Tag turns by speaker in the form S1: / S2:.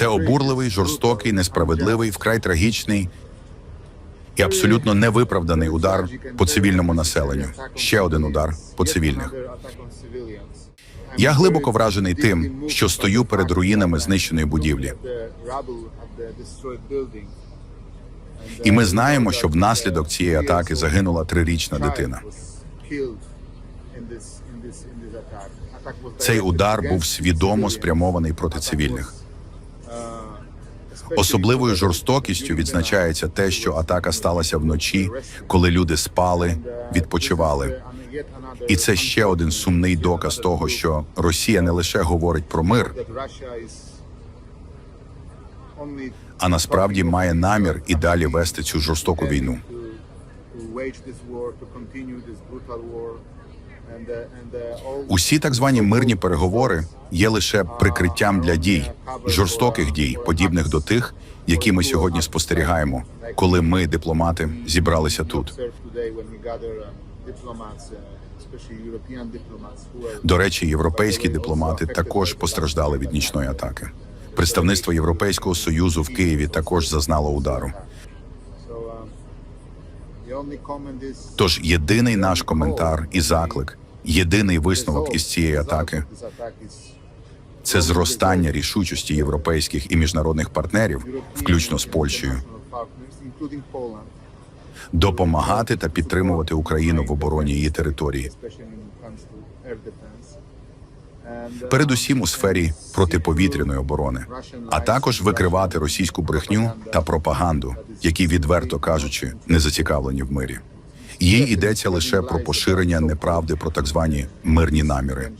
S1: Це обурливий, жорстокий, несправедливий, вкрай трагічний і абсолютно невиправданий удар по цивільному населенню. Ще один удар по цивільних. Я глибоко вражений тим, що стою перед руїнами знищеної будівлі. І ми знаємо, що внаслідок цієї атаки загинула трирічна дитина. Цей удар був свідомо спрямований проти цивільних. Особливою жорстокістю відзначається те, що атака сталася вночі, коли люди спали, відпочивали. І це ще один сумний доказ того, що Росія не лише говорить про мир, а насправді має намір і далі вести цю жорстоку війну. Усі так звані мирні переговори є лише прикриттям для дій, жорстоких дій, подібних до тих, які ми сьогодні спостерігаємо, коли ми, дипломати, зібралися тут. До речі, європейські дипломати також постраждали від нічної атаки. Представництво Європейського союзу в Києві також зазнало удару. Тож єдиний наш коментар і заклик, єдиний висновок із цієї атаки це зростання рішучості європейських і міжнародних партнерів, включно з Польщею, допомагати та підтримувати Україну в обороні її території, передусім у сфері протиповітряної оборони, а також викривати російську брехню та пропаганду, які відверто кажучи, не зацікавлені в мирі. Їй йдеться лише про поширення неправди про так звані мирні наміри.